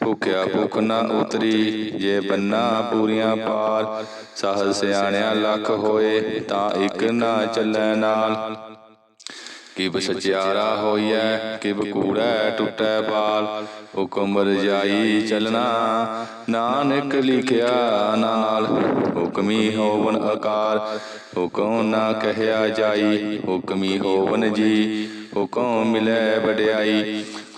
ਭੁਖਿਆ ਭੁਖ ਨਾ ਉਤਰੀ ਜੇ ਬੰਨਾ ਪੂਰੀਆਂ ਪਾਰ ਸਹਜ ਸਿਆਣਿਆ ਲੱਖ ਹੋਏ ਤਾਂ ਇੱਕ ਨਾ ਚੱਲੈ ਨਾਲ। ਕਿਬ ਸਚਿਆਰਾ ਹੋਈਐ ਕਿਬ ਕੂੜੈ ਟੁੱਟੈ ਬਾਲ ਹੁਕਮ ਰਜਾਈ ਚਲਣਾ ਨਾਨਕ ਲਿਖਿਆ ਨਾਲ। ਹੁਕਮੀ ਹੋਵਨ ਆਕਾਰ ਹੁਕਮ ਨਾ ਕਹਿਆ ਜਾਈ। ਹੁਕਮੀ ਹੋਵਨ ਜੀ ਹੁਕਮ ਮਿਲੈ ਵਡਿਆਈ।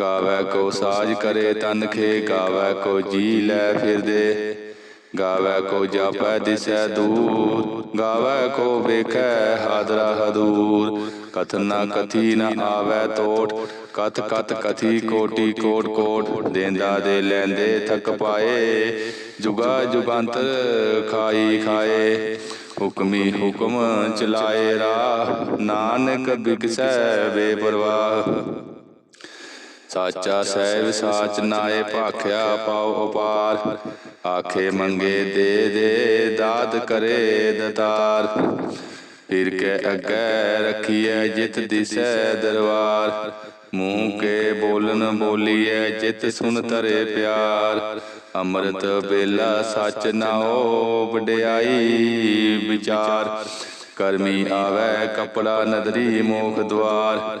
ਗਾਵੈ ਕੋ ਸਾਜ ਕਰੇ, ਤਨ ਖੇ ਗਾਵੈ ਕੋ ਜੀ ਲੈ ਫਿਰਦੇ। ਗਾਵੈ ਕੋ ਜਾਪੈ ਦਿਸੈ ਦੂਰ, ਗਾਵੈ ਕੋ ਵੇਖੈ ਹਾਦਰਾ ਹਦੂਰ। ਕਥ ਨਾ ਕਥੀ ਨ ਆਵੈ ਤੋਟ, ਕਥ ਕਥ ਕਥੀ ਕੋਟੀ ਕੋਟ ਕੋਟ। ਦੇਂਦਾ ਦੇ ਲੈਂਦੇ ਥਕ ਪਾਏ, ਜੁਗਾ ਜੁਗੰਤਰ ਖਾਈ ਖਾਏ। ਹੁਕਮੀ ਹੁਕਮ ਚਲਾਏ ਰਾਹ, ਨਾਨਕ ਬਿਕਸੈ ਬੇਪਰਵਾਹ। ਸਾਚਾ ਸਹਿਬ ਸਾਚ ਨਾਏ ਭਾਖਿਆ ਪਾਉ ਉਪਾਰ। ਆਖੇ ਮੰਗੇ ਦੇ ਦੇ, ਦਾਤ ਕਰੇ ਦਤਾਰ। ਫਿਰ ਕੇ ਅੱਗੇ ਰੱਖੀਐ ਜਿਤ ਦਿਸੈ ਦਰਬਾਰ। ਮੂੰਹ ਕੇ ਬੋਲਨ ਬੋਲੀਐ ਜਿਤ ਸੁਨ ਤਰੇ ਪਿਆਰ। ਅੰਮ੍ਰਿਤ ਬੇਲਾ ਸੱਚ ਨਾਓ ਵਡਿਆਈ ਵਿਚਾਰ। ਕਰਮੀ ਆਵੈ ਕਪੜਾ ਨਦਰੀ ਮੋਖ ਦਵਾਰ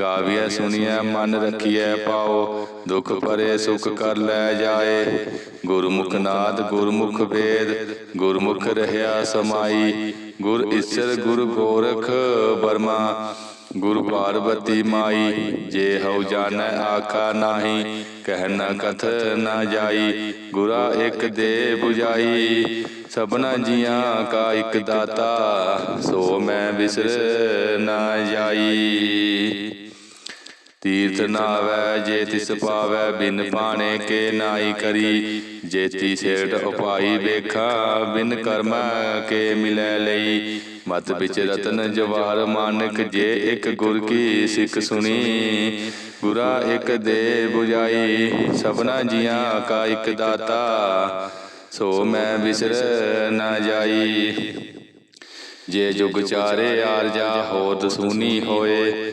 ਗਾਵੀਐ ਸੁਣੀਐ, ਮਨ ਰਖੀਐ, ਪਾਓ, ਦੁਖ ਭਰੇ, ਸੁਖ ਕਰ ਲੈ ਜਾਏ। ਗੁਰਮੁਖ ਨਾਦ, ਗੁਰਮੁਖ ਵੇਦ, ਗੁਰਮੁਖ ਰਹਿਆ ਸਮਾਈ। ਗੁਰ ਈਸਰ, ਗੁਰ ਗੋਰਖ ਬਰਮਾ ਗੁਰ ਪਾਰਬਤੀ ਮਾਈ। ਜੇ ਹਉ ਜਾਣੈ, ਆਖਾ ਨਾਹੀ, ਕਹਿ ਨ ਕਥ ਨਾ ਜਾਈ। ਗੁਰਾ ਇਕ ਦੇ 부ਜਾਈ, ਸਭਨਾ ਜੀਆਂ ਕਾ ਇੱਕ ਦਾਤਾ, ਸੋ ਮੈਂ ਬਿਸਰ ਨਾ ਜਾਈ। ਤੀਰਥ ਨਾਵੈ ਜੇ ਤਿਸ ਪਾਵੈ ਬਿਨ ਪਾਣੇ ਕੇ ਨਾਈ ਕਰੀ। ਜੇਤੀ ਸੇਠ ਉਪਾਈ ਵੇਖਾ ਬਿਨ ਕਰਮ ਕੇ ਮਿਲੈ ਲਈ। ਮਤ ਵਿੱਚ ਰਤਨ ਜਵਾਰ ਮਾਨਕ ਜੇ ਇੱਕ ਗੁਰ ਕੀ ਸਿੱਖ ਸੁਣੀ। ਗੁਰਾ ਇੱਕ ਦੇ 부ਜਾਈ ਸਭਨਾ ਜੀਆਂ ਕਾ ਇੱਕ ਦਾਤਾ। ਸੋ ਮੈਂ ਵਿਸਰ ਨਾ ਜਾਈ। ਜੇ ਜੁਗ ਚਾਰੇ ਆਰਜਾ ਹੋਰ ਦਸੂਨੀ ਹੋਏ।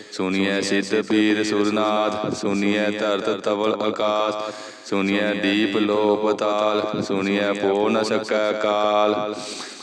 ਸੁਨੀਐ ਸਿੱਧ ਪੀਰ ਸੁਰਨਾਥ ਸੁਨੀਐ ਧਰਤ ਤਵਲ ਆਕਾਸ ਸੁਨੀਐ ਦੀਪ ਲੋ ਪਤਾਲ ਸੁਨੀਐ ਪੋ ਨ ਸਕੈ ਕਾਲ।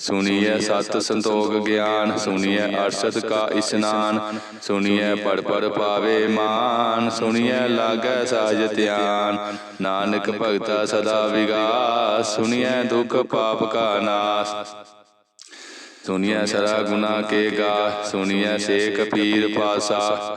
ਸੁਨੀਐ ਸਤ ਸੰਤੋਖ ਗਿਆਨ ਸੁਨੀਐ ਅਰਸ਼ਦ ਕਾ ਇਸਨਾਨ ਸੁਨੀਐ ਪੜ ਪੜ ਪਾਵੇ ਮਾਨ ਸੁਨੀਐ ਲਾਗੈ ਸਾਜ ਧਿਆਨ ਨਾਨਕ ਭਗਤਾ ਸਦਾ ਵਿਗਾਸ ਸੁਨੀਐ ਦੁਖ ਪਾਪ ਕਾ ਨਾਸ ਸੁਨੀਐ ਸਰਾ ਗੁਨਾ ਕੇ ਗਾ ਸੁਨੀਐ ਸੇਖ ਪੀਰ ਪਾਸਾ।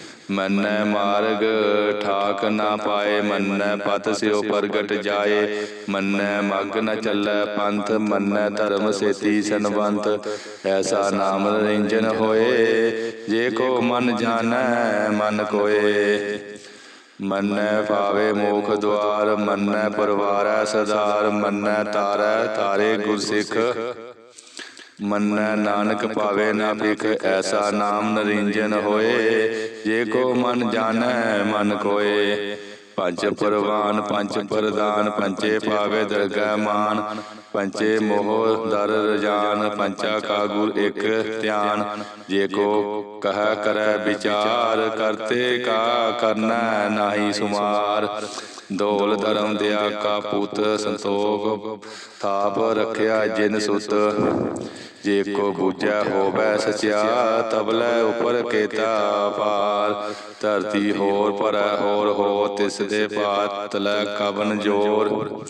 ਮੰਨੈ ਮਾਰਗ, ਠਾਕ ਨਾ ਪਾਏ, ਮੰਨੈ ਪਤ ਸਿਓ ਪ੍ਰਗਟ ਜਾਏ। ਮੰਨੈ ਮਗ ਨ ਚੱਲੈ ਪੰਥ, ਮੰਨੈ ਧਰਮ ਸੇਤੀ ਸੰਬੰਤ ਐਸਾ ਨਾਮ ਨਿਰੰਜਨ ਹੋਏ, ਜੇ ਕੋ ਮਨ ਜਾਣੈ, ਮਨ ਕੋਏ। ਮੰਨੈ ਭਾਵੇ ਮੋਖ ਦੁਆਰ, ਮੰਨੈ ਪਰਵਾਰੈ ਸਦਾਰ। ਮੰਨੈ ਤਾਰੈ, ਤਾਰੇ ਗੁਰਸਿੱਖ। ਮੰਨੈ ਨਾਨਕ ਪਾਵੇ ਨਾ ਭਿਖ ਐਸਾ ਨਾਮ ਨਰਿੰਜਨ ਹੋਏ। ਜੇ ਕੋ ਮਨ ਜਾਣੈ ਮਨ ਕੋਏ ਪੰਜ ਪਰਵਾਨ ਪੰਜ ਪ੍ਰਦਾਨ ਪੰਚੇ ਪਾਵੇ ਦਰਗਹਿ ਮਾਨ। ਪੰਚੇ ਮੋਹ ਦਰ ਰਜਾਨ ਪੰਚਾ ਕਾ ਗੁਰ ਇਕ ਧਿਆਨ। ਜੇ ਕੋ ਕਹ ਕਰੈ ਵਿਚਾਰ ਕਰਤੇ ਕਾ ਕਰਨਾ ਨਾਹੀ ਸੁਮਾਰ। ਦੋਲ ਧਰਮ ਕਾ ਪੁੱਤ ਸੰਤੋਖ, ਥਾਪ ਰਖਿਆ ਜਿਨ ਸੁਤ। ਜੇ ਕੋ ਬੂਝੈ ਹੋਵੈ ਸਚਿਆ ਤਬਲੇ ਉਪਰ ਕੇਤਾ ਪਾਰ ਧਰਤੀ ਹੋਰ ਪਰੈ ਹੋਰ ਹੋ ਤਿਸ ਦੇ ਪਾਤ ਲੈ ਕਵਨ ਜੋਰ।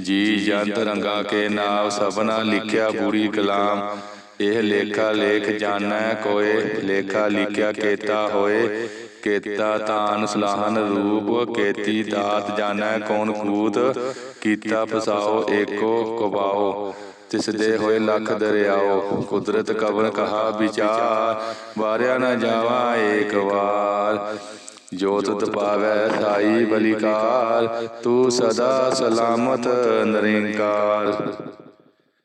ਜੀ ਜੰਤ ਰੰਗਾ ਕੇ ਨਾਮ ਸਭਨਾ ਲਿਖਿਆ ਬੂੜੀ ਕਲਾਮ। ਇਹ ਲੇਖਾ ਲੇਖ ਜਾਣੈ ਕੋਏ, ਲੇਖਾ ਲਿਖਿਆ ਕੇਤਾ ਹੋਏ। ਕੇਤਾ ਤਾਨ ਸਲਾਹਨ ਰੂਪ, ਕੇਤੀ ਦਾਤ ਜਾਣੈ ਕੌਣ ਕੂਤ ਕੀਤਾ ਫਸਾਓ ਏਕੋ ਕਬਾਓ। ਤਿਸ ਦੇ ਹੋਏ ਲੱਖ ਦਰਿਆਓ, ਕੁਦਰਤ ਕਵਨ ਕਹਾ ਵਿਚਾਰ, ਵਾਰਿਆ ਨਾ ਜਾਵਾ ਏਕ ਵਾਰ। ਜੋਤ ਤੁਧ ਪਾਵੈ ਸਾਈ ਬਲਿਕਾਰ, ਤੂੰ ਸਦਾ ਸਲਾਮਤ ਨਿਰੰਕਾਰ।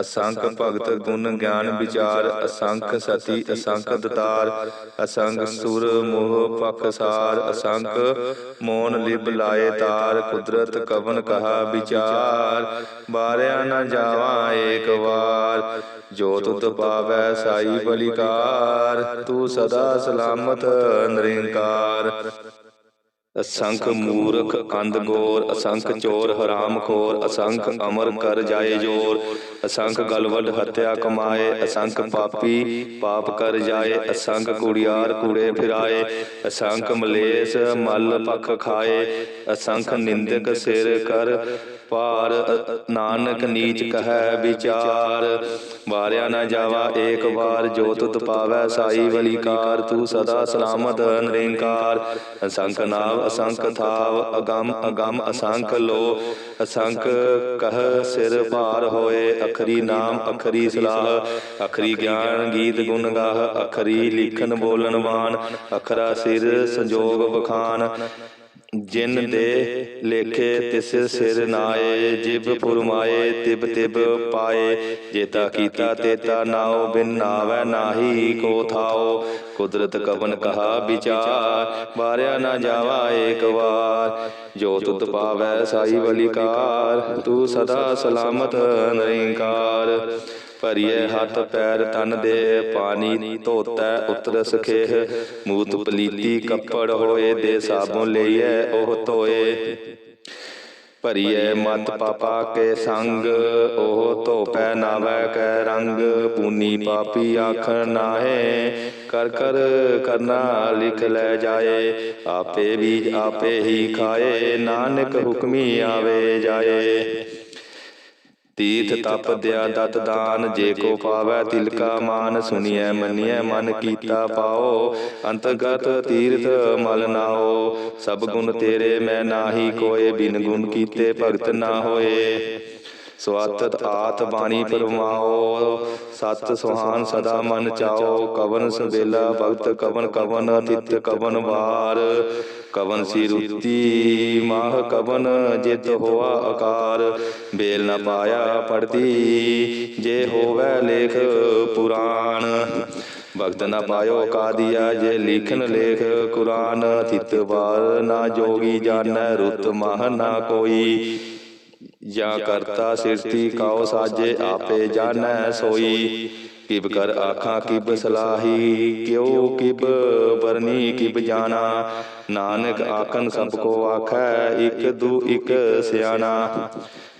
ਅਸੰਖ ਭਗਤ ਗੁਣ ਗਿਆਨ ਵਿਚਾਰ, ਅਸੰਖ ਸਤੀ, ਅਸੰਖ ਦਤਾਰ, ਅਸੰਖ ਸੁਰ ਮੋਹ ਪਖਸਾਰ ਅਸੰਖ ਮੋਨ ਲਿਬ ਲਾਏ ਤਾਰ, ਕੁਦਰਤ ਕਵਨ ਕਹਾ ਵਿਚਾਰ, ਬਾਰਿਆ ਨਾ ਜਾਵਾ ਏਕ ਵਾਰ, ਜੋ ਤੁਧ ਪਾਵੈ ਸਾਈ ਬਲਿਕਾਰ, ਤੂੰ ਸਦਾ ਸਲਾਮਤ ਨਿਰੰਕਾਰ। ਅਸੰਖ ਮੂਰਖ ਅੰਧ ਗੋਰ, ਅਸੰਖ ਚੋਰ ਹਰਾਮ ਖੋਰ, ਅਸੰਖ ਅਮਰ ਕਰ ਜਾਏ ਜੋਰ ਅਸੰਖ ਗਲਵਡ ਹੱਤਿਆ ਕਮਾਏ ਅਸੰਖ ਪਾਪੀ ਪਾਪ ਕਰ ਜਾਏ ਅਸੰਖ ਕੁੜਿਆਰ ਕੂੜੇ ਫਿਰਾਏ ਅਸੰਖ ਮਲੇਸ ਮਲ ਪਖ ਖਾਏ ਅਸੰਖ ਨਿੰਦਕ ਸਿਰ ਕਰ ਪਾਰ ਨਾਨਕ ਨੀਚ ਕਹੈ ਵਿਚਾਰ ਵਾਰਿਆ ਨਾ ਜਾਵਾ ਏਕ ਵਾਰ ਜੋ ਤੁਧ ਪਾਵੈ ਸਾਈ ਵਲੀਕਾਰ ਤੂੰ ਸਦਾ ਸਲਾਮਤ ਨਿਰੰਕਾਰ। ਅਸੰਖ ਨਾਮ ਅਸੰਖ ਥਾਵ ਅਗੰਮ ਅਗੰਮ ਅਸੰਖ ਲੋ ਅਸੰਖ ਕਹ ਸਿਰ ਭਾਰ ਹੋਏ ਅਖਰੀ ਨਾਮ ਅਖਰੀ ਸਲਾਹ ਅਖਰੀ ਗਿਆਨ ਗੀਤ ਗੁਣ ਗਾਹ ਅਖਰੀ ਲਿਖਨ ਬੋਲਣ ਵਾਨ ਅਖਰਾ ਸਿਰ ਸੰਜੋਗ ਬਖਾਨ ਜਿਨ ਦੇ ਲੇਖੇ ਤਿਸ ਸਿਰ ਨਾਏ ਜਿਬ ਫੁਰਮਾਏ ਤਿਬ ਤਿਬ ਪਾਏ। ਜੇਤਾ ਕੀਤਾ ਤੇਤਾ ਨਾਉ ਬਿਨ ਨਾਵੈ ਨਾਹੀ ਕੋ ਥਾਓ। ਕੁਦਰਤ ਕਵਨ ਕਹਾ ਵਿਚਾਰ ਵਾਰਿਆ ਨਾ ਜਾਵਾ ਏਕ ਵਾਰ। ਜੋ ਤੁਧ ਪਾਵੈ ਸਾਈ ਬਲਿਕਾਰ ਤੂੰ ਸਦਾ ਸਲਾਮਤ ਨਿਰੰਕਾਰ। ਭਰੀਏ ਹੱਥ ਪੈਰ ਤਨ ਦੇ, ਪਾਣੀ ਧੋਤੈ ਉਤਰ ਸਖੇਹ। ਮੂਤ ਪਲੀਤੀ ਕੱਪੜ ਹੋਏ ਦੇ ਸਾਬੁਨ ਲਈਐ, ਉਹ ਧੋਏ। ਭਰੀਏ ਮਤ ਪਾਪਾ ਕੇ ਸੰਗ, ਉਹ ਧੋਪੈ ਨਾਵੈ ਕੈ ਰੰਗ। ਪੂਨੀ ਪਾਪੀ ਆਖਣ ਨਾਹੇ, ਕਰ ਕਰ ਕਰਨਾ ਲਿਖ ਲੈ ਜਾਏ। ਆਪੇ ਵੀ ਆਪੇ ਹੀ ਖਾਏ, ਨਾਨਕ ਹੁਕਮੀ ਆਵੇ ਜਾਏ। ਤੀਰਥ ਤਪ ਦਿਆ ਦਤ ਦਾਨ, ਜੇ ਕੋ ਪਾਵੈ ਤਿਲਕਾ ਮਾਨ, ਸੁਨਿਐ ਮੰਨੀਐ ਮਨ ਕੀਤਾ ਪਾਓ। ਅੰਤਰਗਤ ਤੀਰਥ ਮਲ ਨਾਓ, ਸਭ ਗੁਣ ਤੇਰੇ ਮੈਂ ਨਾਹੀ ਕੋਏ, ਬਿਨ ਗੁਣ ਕੀਤੇ ਭਗਤ ਨਾ ਹੋਏ। ਸਵਾਤਤ ਆਤ ਬਾਣੀ ਪਰਮਾਓ ਸਤ ਸੁਹਾਨ ਸਦਾ ਮਨ ਚਾਓ, ਕਵਨ ਸਬੇਲਾ ਭਗਤ ਕਵਨ ਕਵਨ ਤਿਤ ਕਵਨ ਵਾਰ। ਕਵਨ ਸੀ ਰੁੱਤੀ, ਮਾਹ ਕਵਨ ਜਿਤ ਹੋਆ ਆਕਾਰ ਬੇਲ ਨ ਪਾਇਆ ਪੜਦੀ ਜੇ ਹੋਵੇ ਲੇਖ ਪੁਰਾਣ। ਭਗਤ ਨਾ ਪਾਇਓ ਕਾਦੀਆ, ਜੇ ਲਿਖਨ ਲੇਖ ਕੁਰਾਨ, ਤਿਤ ਵਾਰ ਨਾ ਜੋਗੀ ਜਾਣੈ ਰੁੱਤ ਮਹ ਨਾ ਕੋਈ। ਜਾਂ ਕਰਤਾ ਸਿਰਤੀ, ਕਾਉ ਸਾਜੇ ਆਪੇ ਜਾਣੈ ਸੋਈ। ਕਿਬ ਕਰ ਆਖਾਂ ਕਿਬ ਸਲਾਹੀ, ਕਿਉ ਕਿਬ ਬਰਨੀ ਕਿਬ ਜਾਣਾ। ਨਾਨਕ ਆਖਨ ਸਭ ਕੋ ਆਖੈ, ਇਕ ਦੂ ਇਕ ਸਿਆਣਾ।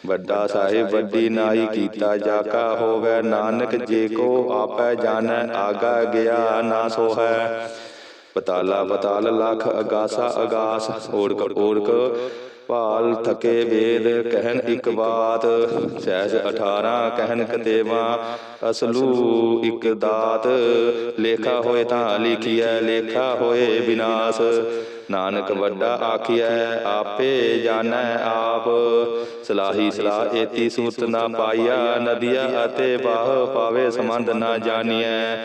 ਵੱਡਾ ਸਾਹਿਬ ਵੱਡੀ ਨਾਈ ਕੀਤਾ ਜਾਕਾ ਹੋਵੇ, ਨਾਨਕ ਜੇ ਕੋ ਆਪੈ ਜਾਣੈ, ਆਗਾ ਗਿਆ ਨਾ ਸੋਹੈ। ਪਤਾਲਾ ਪਤਾਲ ਲਖ ਅਗਾਸਾ ਅਗਾਸ ਓੜਕ ਓੜਕ ਭਾਲ ਥਕੇ ਵੇਦ ਕਹਿਨ ਇੱਕ ਬਾਤ, ਸਹਿਜ 18 ਕਹਿਨ ਕਤੇਵਾ ਅਸਲੂ ਇੱਕ ਦਾਤ। ਲੇਖਾ ਹੋਏ ਤਾਂ ਲਿਖੀਐ, ਲੇਖਾ ਹੋਏ ਵਿਨਾਸ਼ ਨਾਨਕ ਵੱਡਾ ਆਖੀਐ, ਆਪੇ ਜਾਣੈ ਆਪ। ਸਲਾਹੀ ਸਲਾਹ ਏਤੀ ਸੂਤ ਨਾ ਪਾਈਆ, ਨਦੀਆ ਅਤੇ ਬਾਹ ਪਾਵੇ ਸੰਬੰਧ ਨਾ ਜਾਣੀਐ।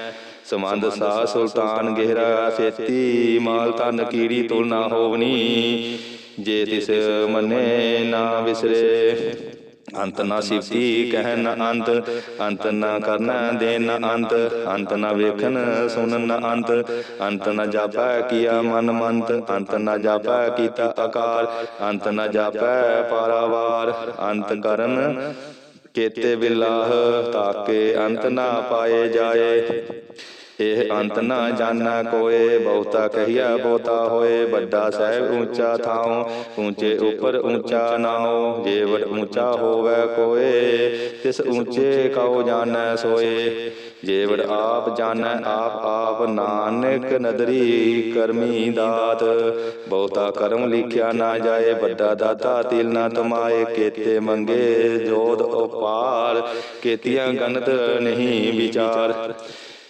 ਸਮੰਦ ਸਾ ਸੁਲਤਾਨ ਗਹਿਰਾ, ਸੇਤੀ ਮਾਲ ਤਨ ਕੀੜੀ ਤੁਲ ਨਾ ਹੋਵਨੀ। ਜੇ ਤਿਸ ਮਨੇ ਨਾ ਵਿਸਰੇ, ਅੰਤ ਨਾ ਸਿਫਤੀ ਕਹਿ ਨ ਅੰਤ ਅੰਤ ਨਾ ਕਰਨਾ ਦੇ ਨ ਅੰਤ ਅੰਤ ਨਾ ਵੇਖਣ ਸੁਣਨ ਨ ਅੰਤ ਅੰਤ ਨਾ ਜਾਪੈ ਕੀਆ ਮਨ ਮੰਤ, ਅੰਤ ਨਾ ਜਾਪੈ ਕੀਤਾ ਆਕਾਰ, ਅੰਤ ਨਾ ਜਾਪੈ ਪਾਰਾਵਾਰ, ਅੰਤ ਕਰਨ ਕੇਤੇ ਬਿਲਾਹ ਤਾਕੇ ਅੰਤ ਨਾ ਪਾਏ ਜਾਏ। ਇਹ ਅੰਤ ਨਾ ਜਾਣਾ ਕੋਏ, ਬਹੁਤਾ ਕਹੀਆ ਬਹੁਤਾ ਹੋਏ, ਵੱਡਾ ਸਾਹਿਬ ਉੱਚਾ ਥਾਉ, ਉੱਚੇ ਉਪਰ ਉੱਚਾ ਨਾਉ, ਜੇ ਵਡ ਉੱਚਾ ਹੋਵੇ ਕੋਏ, ਤਿਸ ਉੱਚੇ ਕਉ ਜਾਣੈ ਸੋਏ, ਜੇ ਵਡ ਆਪ ਜਾਣੈ ਆਪ ਆਪ ਨਾਨਕ ਨਦਰੀ ਕਰਮੀ ਦਾਤ, ਬਹੁਤਾ ਕਰਮ ਲਿਖਿਆ ਨਾ ਜਾਏ, ਵੱਡਾ ਦਾਤਾ ਤਿਲ ਨਾ ਤਮਾਏ, ਕੇਤੇ ਮੰਗੇ ਜੋਦ ਉਪਾਰ, ਕੇਤੀਆਂ ਗਨਤ ਨਹੀਂ ਵਿਚਾਰ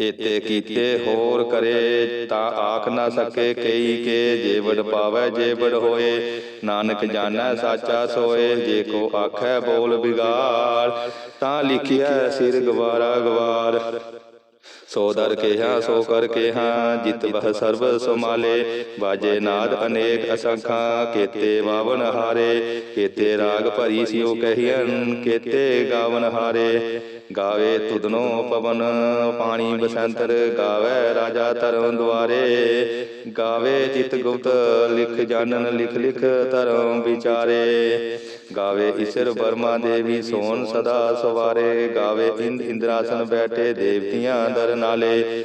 ਏਤੇ ਕੀਤੇ ਹੋਰ ਕਰੇ ਤਾਂ ਆਖ ਨਾ ਸਕੇ ਕਈ ਕੇ ਜੇਵੜ ਪਾਵੈ ਜੇਵੜ ਹੋਏ। ਨਾਨਕ ਜਾਣੈ ਸਾਚਾ ਸੋਏ ਜੇ ਕੋ ਆਖੈ ਬੋਲ ਬਿਗਾੜ ਤਾਂ ਲਿਖਿਆ ਸਿਰ ਗਵਾਰਾ ਗਵਾਰ। ਸੋ ਦਰ ਕੇਹਾ ਸੋ ਕਰ ਕੇਹਾ ਜਿਤ ਬਹ ਸਰਬ ਸਮਾਲੇ ਬਾਜੇ ਨਾਦ ਅਨੇਕ ਅਸੰਖਾ ਕੇਤੇ ਬਾਵਨ ਹਾਰੇ। ਕੇਤੇ ਰਾਗ ਭਰੀ ਸਿਓ ਕਹੀਨ ਕੇਤੇ ਗਾਵਨ ਹਾਰੇ। ਗਾਵੇ ਤੁਧਨੋ ਪਵਨ, ਪਾਣੀ ਬਸੰਤਰ ਗਾਵੇ ਰਾਜਾ ਧਰਮ ਦੁਆਰੇ। ਗਾਵੇ ਚਿਤ ਗੁਪਤ, ਲਿਖ ਜਾਣਨ ਲਿਖ ਲਿਖ ਧਰਮ ਵਿਚਾਰੇ। ਗਾਵੇ ਈਸ਼ਰ ਬਰਮਾ ਦੇਵੀ ਸੋਨ ਸਦਾ ਸਵਾਰੇ। ਗਾਵੇ ਇੰਦ ਇੰਦਰਾਸਨ ਬੈਠੇ ਦੇਵਤੀਆਂ ਦਰ ਨਾਲੇ।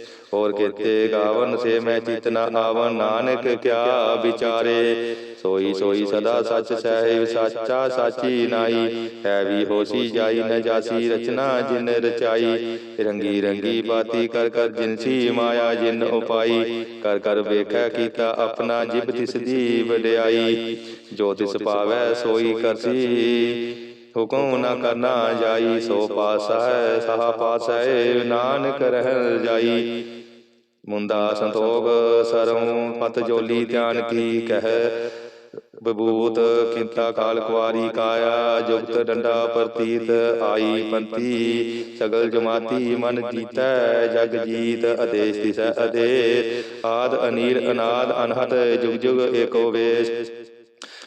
ਹੋਰ ਕੀਤੇ ਗਾਵਨ ਸੇ ਮੈਂ ਚਿਤ ਨ ਆਵਨ ਨਾਨਕ ਕਿਆ ਵਿਚਾਰੇ। ਸੋਈ ਸੋਈ ਸਦਾ ਸੱਚ ਸਹਿਬ ਸਾਚਾ ਸਾਚੀ ਨਾਈ। ਹੈ ਵੀ ਹੋਸੀ ਜਾਈ ਨ ਜਾਸੀ ਰਚਨਾ ਜਿਨ ਰਚਾਈ। ਰੰਗੀ ਰੰਗੀ ਬਾਤੀ ਕਰ ਕਰ ਜਿਨਸੀ ਮਾਇਆ ਜਿਨ ਉਪਾਈ। ਕਰ ਕਰ ਵੇਖੈ ਕੀਤਾ ਆਪਣਾ ਜਿਬ ਤਿਸ ਦੀ ਵਡਿਆਈ। ਜੋ ਤਿਸ ਪਾਵੈ ਸੋਈ ਕਰਸੀ। ਹੁਕਮ ਨਾ ਕਰਨਾ ਜਾਈ ਸੋ ਪਾਸਾ ਹੈ ਸਹਾ ਪਾਸਾ ਹੈ ਨਾਨਕ ਰਹਿ ਜਾਈ। ਮੁੰਦਾ ਸੰਤੋਖ ਸਰਮ ਪਤ ਜੋਲੀ ਧਿਆਨ ਕੀ ਕਹਿ। ਬਬੂਤ ਕਿੰਤਾ ਕਾਲ ਕੁਆਰੀ ਕਾਇਆ। ਜੁਗਤ ਡੰਡਾ ਪ੍ਰਤੀਤ ਆਈ ਪੰਤੀ। ਸਗਲ ਜਮਾਤੀ ਮਨ ਜੀਤੈ। ਜਗ ਜੀਤ ਆਦੇਸ਼ ਦਿਸੈ ਆਦੇਸ਼ ਆਦ ਅਨੀਰ ਅਨਾਦ ਅਨਹਤ ਜੁਗ ਜੁਗ ਏਕੋ ਵੇਸ਼।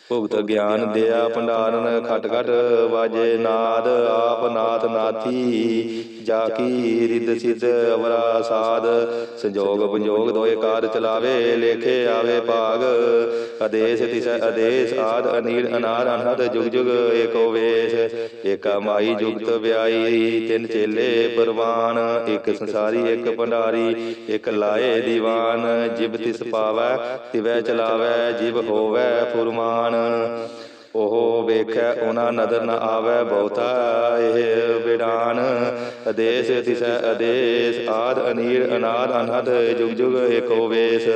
ਭੁਗਤ ਗਿਆਨ ਦਿਆ ਭੰਡਾਰਨ ਖਟ ਖਟ ਵਾਜੇ ਨਾਦ ਆਪ ਨਾਥ। ਨਾਥੀ। ਜਾ ਕੀ ਰਿਦ ਸਿਧ ਅਵਰਾ ਸਾਧ, ਸੰਜੋਗ ਪੰਜੋਗ ਦੋਏ ਕਾਰ ਚਲਾਵੇ, ਲੇਖੇ ਆਵੇ ਭਾਗ। ਆਦੇਸ਼ ਤਿਸੈ ਆਦੇਸ਼ ਆਦ ਅਨੀਲ ਅਨਾਦ ਅਨਹਦ ਜੁਗ ਜੁਗ ਏਕੋ ਵੇਸ਼। ਏਕਾ ਮਾਈ ਜੁਗਤ ਵਿਆਈ, ਤਿੰਨ ਚੇਲੇ ਪਰਵਾਨ। ਇੱਕ ਸੰਸਾਰੀ, ਇੱਕ ਭੰਡਾਰੀ, ਇੱਕ ਲਾਏ ਦੀਵਾਨ। ਜਿਬ ਤਿਸ ਪਾਵੈ, ਤਿਵੈ ਚਲਾਵੈ, ਜਿਬ ਹੋਵੈ ਫੁਰਮਾਨ। ਉਹ ਵੇਖੈ, ਉਹਨਾਂ ਨਦਰ ਨ ਆਵੈ ਬਹੁਤਾ। ਆਦੇਸ਼ ਤਿਸੈ ਆਦੇਸ਼, ਆਦ ਅਨੀਰ, ਅਨਾਦ, ਅਨਹਦ, ਜੁਗ ਜੁਗ ਏਕੋ ਵੇਸ਼।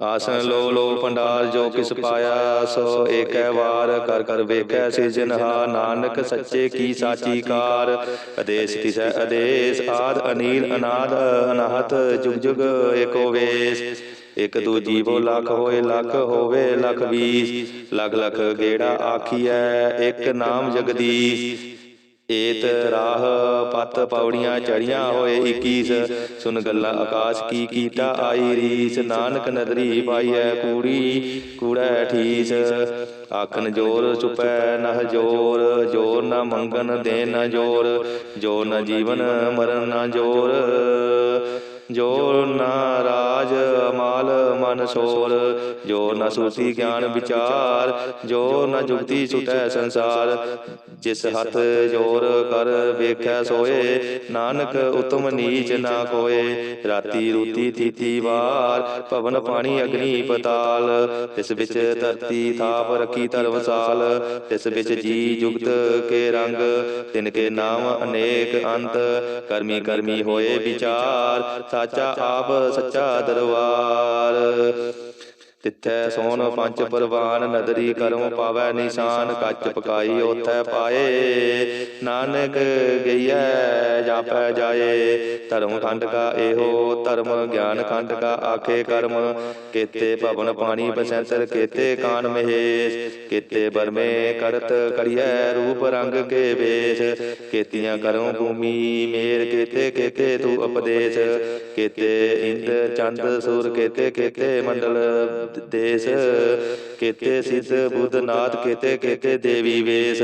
ਆਸਨ ਲੋ ਲੋ ਪੰਡਾਲ ਜੋ ਕਿਸ ਪਾਇਆ, ਸੋ ਏਕੈ ਵਾਰ ਕਰ ਕਰ ਵੇਖੈ ਸਿਰਜਨਹਾ ਨਾਨਕ ਸੱਚੇ ਕੀ ਸਾਚੀ ਕਾਰ, ਆਦੇਸ਼ ਤਿਸੈ ਆਦੇਸ਼, ਆਦ ਅਨੀਲ ਅਨਾਦ ਅਨਹਤ ਜੁਗ ਜੁਗ ਏਕੋ ਵੇਸ਼। ਇਕ ਦੂ ਜੀਵੋ ਲੱਖ ਹੋਏ, ਲੱਖ ਹੋਵੇ, ਲੱਖ ਵੀਸ। ਲੱਖ ਲੱਖ ਗੇੜਾ ਆਖੀਐ, ਇੱਕ ਨਾਮ ਜਗਦੀਸ਼। ਏਤ ਰਾਹ ਪਤ ਪੌੜੀਆਂ ਚੜੀਆਂ ਹੋਏ 21 ਸੁਨ ਗੱਲਾਂ ਆਕਾਸ਼ ਕੀ ਕੀਤਾ ਆਈ ਰੀਸ। ਨਾਨਕ ਨਦਰੀ ਪਾਈਐ ਕੂੜੀ, ਕੂੜੈ ਠੀਸ। ਆਖਣ ਜੋਰ ਚੁਪੈ ਨਹ ਜੋਰ। ਜੋਰ ਨਾ ਮੰਗਨ ਦੇ ਨਾ ਜੋਰ। ਜੋ ਨਾ ਜੀਵਨ ਮਰਨ ਨਾ ਜੋਰ। ਜੋ ਨਾ ਰਾਜ, ਮਾਲ, ਮਨ ਸੋਰ ਜੋ ਨ ਸੂਤੀ ਗਿਆਨ ਵਿਚਾਰ, ਜੋ ਨ ਜੁਗਤੀ ਛੁਟੈ ਸੰਸਾਰ। ਜਿਸ ਹੱਥ ਜੋਰ ਕਰ ਵੇਖੈ ਸੋਏ, ਨਾਨਕ ਉਤਮ ਨੀਚ ਨਾ ਕੋਏ ਰਾਤੀ ਰੂਤੀ ਤੀਤੀ ਵਾਰ ਪਵਨ ਪਾਣੀ ਅਗਨੀ ਪਤਾਲ। ਇਸ ਵਿੱਚ ਧਰਤੀ ਥਾਪ ਰਖੀ ਧਰਮਸਾਲ ਇਸ ਵਿੱਚ ਜੀ ਜੁਗਤ ਕੇ ਰੰਗ, ਤਿਨ ਕੇ ਨਾਮ ਅਨੇਕ ਅੰਤ। ਕਰਮੀ ਕਰਮੀ ਹੋਏ ਵਿਚਾਰ, ਸਾਚਾ ਆਪ ਸੱਚਾ ਦਰਬਾਰ ਤਿੱਥੈ ਸੋਨ ਪੰਜ ਪਰਵਾਨ ਨਦਰੀ ਕਰਮ ਪਾਵੈ ਨਿਸ਼ਾਨ ਕੱਚ ਪਕਾਈ ਉਥੈ ਪਾਏ ਨਾਨਕ ਗਈਐ ਜਾਪੈ ਜਾਏ ਧਰਮ ਖੰਡ ਕਾ ਇਹੋ ਧਰਮ ਗਿਆਨ ਖੰਡ ਕਾ ਆਖੇ ਕਰਮ ਕੀਤੇ ਭਵਨ ਪਾਣੀ ਬਸੰਤਰ ਕੀਤੇ ਕਾਨ ਮਹੇਸ਼ ਕੀਤੇ ਬਰਮੇ ਕਰਤ ਕਰੀਐ ਰੂਪ ਰੰਗ ਕੇ ਵੇਸ਼ ਕੀਤੀਆਂ ਕਰਮ ਭੂਮੀ ਮੇਰ ਕੀਤੇ ਕੀਤੇ ਤੂੰ ਉਪਦੇਸ਼ ਕੀਤੇ ਇੰਦ ਚੰਦ ਸੂਰ ਕੀਤੇ ਕੀਤੇ ਮੰਡਲ ਦੇਸ ਕੀਤੇ ਸਿੱਧ ਬੁੱਧ ਨਾਥ ਕੀਤੇ ਕੀਤੇ ਦੇਵੀ ਵੇਸ।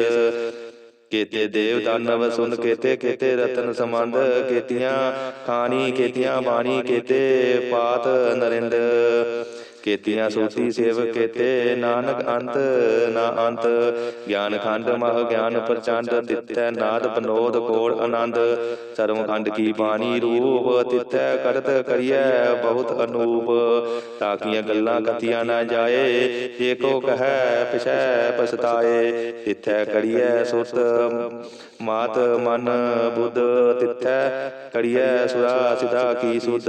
ਕੀਤੇ ਦੇਵ ਦਾਨਵ ਸੁਨ, ਕੀਤੇ ਕੀਤੇ ਰਤਨ ਸਮੰਦ ਕੀਤੀਆਂ ਖਾਣੀ, ਕੀਤੀਆਂ ਬਾਣੀ, ਕੀਤੇ ਪਾਤ ਨਰਿੰਦ। ਕੀਤੀਆਂ ਸੂਤੀ ਸੇਵ ਕੀਤੇ ਨਾਨਕ ਅੰਤ ਨਾ ਅੰਤ। ਗਿਆਨ ਖੰਡ ਮਹ ਗਿਆਨ ਪ੍ਰਚੰਡ ਤਿੱਤੈ ਨਾਦ ਬਨੋਦ ਕੋੜ ਆਨੰਦ। ਸਰਮ ਖੰਡ ਕੀ ਬਾਣੀ ਰੂਪ ਤਿੱਤੈ ਕਰਤ ਕਰੀਐ ਬਹੁਤ ਅਨੂਪ। ਤਾਕੀਆਂ ਗੱਲਾਂ ਕਥੀਆਂ ਨਾ ਜਾਏ ਏਕੋ ਕਹੈ ਪਿਛੈ ਪਛਤਾਏ ਤਿੱਥੈ ਕਰੀਐ ਸੁਰਤ। ਮਾਤ ਮਨ ਬੁੱਧ ਤਿੱਥੈ ਕਰੀਐ ਸੁਰਾ ਸਿਧਾ ਕੀ ਸੁਧ।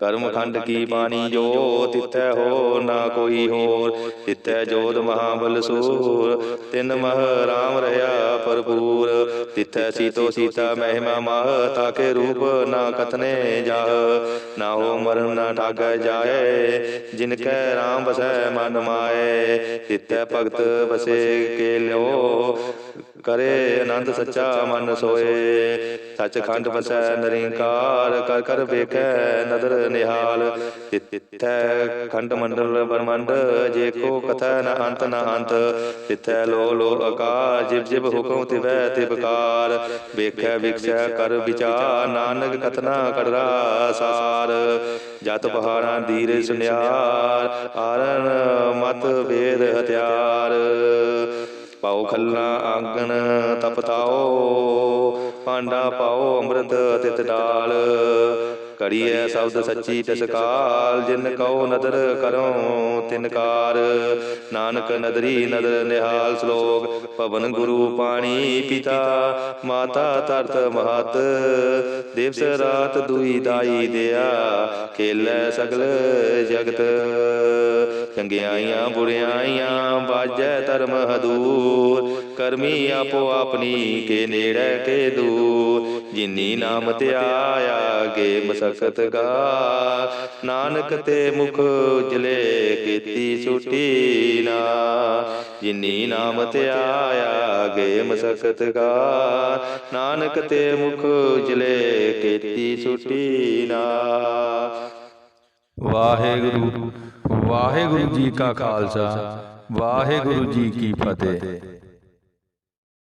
ਕਰਮ ਖੰਡ ਕੀ ਬਾਣੀ ਜੋ ਤਿੱਥੈ ਹੋ ਨਾ ਕੋਈ ਹੋਰ। ਤਿੱਥੈ ਜੋਤ ਮਹਾਬਲ ਸੂਰ, ਤਿੰਨ ਮਹ ਰਾਮ ਰਹਾ ਭਰਪੂਰ। ਤਿੱਥੈ ਸੀਤੋ ਸੀਤਾ ਮਹਿਮਾ ਮਾਹ ਤਾਕੇ ਰੂਪ ਨਾ ਕਥਨੇ ਜਾਹ। ਨਾ ਹੋ ਮਰਨ ਨਾ ਠਾਗੈ ਜਾਏ, ਜਿਨ ਕੈ ਰਾਮ ਬਸੈ ਮਨ ਮਾਏ। ਤਿੱਥੈ ਭਗਤ ਬਸੇ ਕੇ ਲਿਓ, ਕਰੇ ਆਨੰਦ ਸੱਚਾ ਮਨ ਸੋਏ। ਸੱਚ ਖੰਡ ਵਸੈ ਨਰਿੰਕਾਰ, ਕਰ ਕਰ ਵੇਖੈ ਨਦਰ ਨਿਹਾਲ। ਤਿੱਥੈ ਖੰਡ ਮੰਡਲ ਬਰਮੰਡ ਜੇ ਕੋ ਕਥਾ ਨ ਅੰਤ ਨ ਅੰਤ। ਤਿੱਥੈ ਲੋ ਲੋ ਆਕਾਸ਼ ਜਿਬ ਜਿਬ ਹੁਕਮ ਤਿਵੈ ਤਿਬਕਾਰ ਵੇਖੈ ਵਿਖਸੈ ਕਰ ਵਿਚਾਰ, ਨਾਨਕ ਕਥਨਾ ਕੜਰਾ ਸਾਰ ਜਤ ਪਹਾੜਾਂ ਦੀਰ ਸੁਨਿਆਰ ਆਰਨ ਮਤ ਵੇਦ ਹਥਿਆਰ। ਪਾਉ ਖੱਲਾ ਆਂਗਣ ਤਪਤਾਓ ਪਾਂਡਾ ਪਾਓ ਅੰਮ੍ਰਿਤ ਤਿਤ ਡਾਲ। ਕਰੀਐ ਸ਼ਬਦ ਸੱਚੀ ਤਿਸ ਕਾਲ ਜਿਨ ਕਉ ਨਦਰ ਕਰੋ। ਤਿਨਕਾਰ ਨਾਨਕ ਨਦਰੀ ਨਦਰ ਨਿਹਾਲ ਸ਼ਲੋਕ ਪਵਨ ਗੁਰੂ ਪਾਣੀ ਪਿਤਾ, ਮਾਤਾ ਤਰਤ ਮਹਤ। ਦਿਵਸ ਰਾਤ ਦੁਈ ਦਾਈ ਦਿਆ ਖੇਲੇ ਸਗਲ ਜਗਤ। ਚੰਗਿਆਈਆਂ, ਬੁਰਿਆਈਆਂ ਬਾਜੈ ਧਰਮ ਹਦੂਰ। ਕਰਮੀ ਆਪੋ ਆਪਣੀ, ਕੇ ਨੇੜੇ, ਕੇ ਦੂਰ। ਜਿਨੀ ਨਾਮ ਧਿਆਇਆ ਗੇ ਮਸਕਤ ਗਾ ਨਾਨਕ ਤੇ ਮੁਖ ਉਜਲੇ ਕੀਤੀ ਛੁਟੀ ਨਾ। ਜਿਨੀ ਨਾਮ ਧਿਆਇਆ ਗੇ ਮਸਕਤ ਗਾ ਨਾਨਕ ਤੇ ਮੁਖ ਉਜਲੇ ਕੀਤੀ ਛੁਟੀ ਨਾ। ਵਾਹਿਗੁਰੂ ਵਾਹਿਗੁਰੂ ਜੀ ਕਾ ਖਾਲਸਾ। ਵਾਹਿਗੁਰੂ ਜੀ ਕੀ ਫਤਿਹ।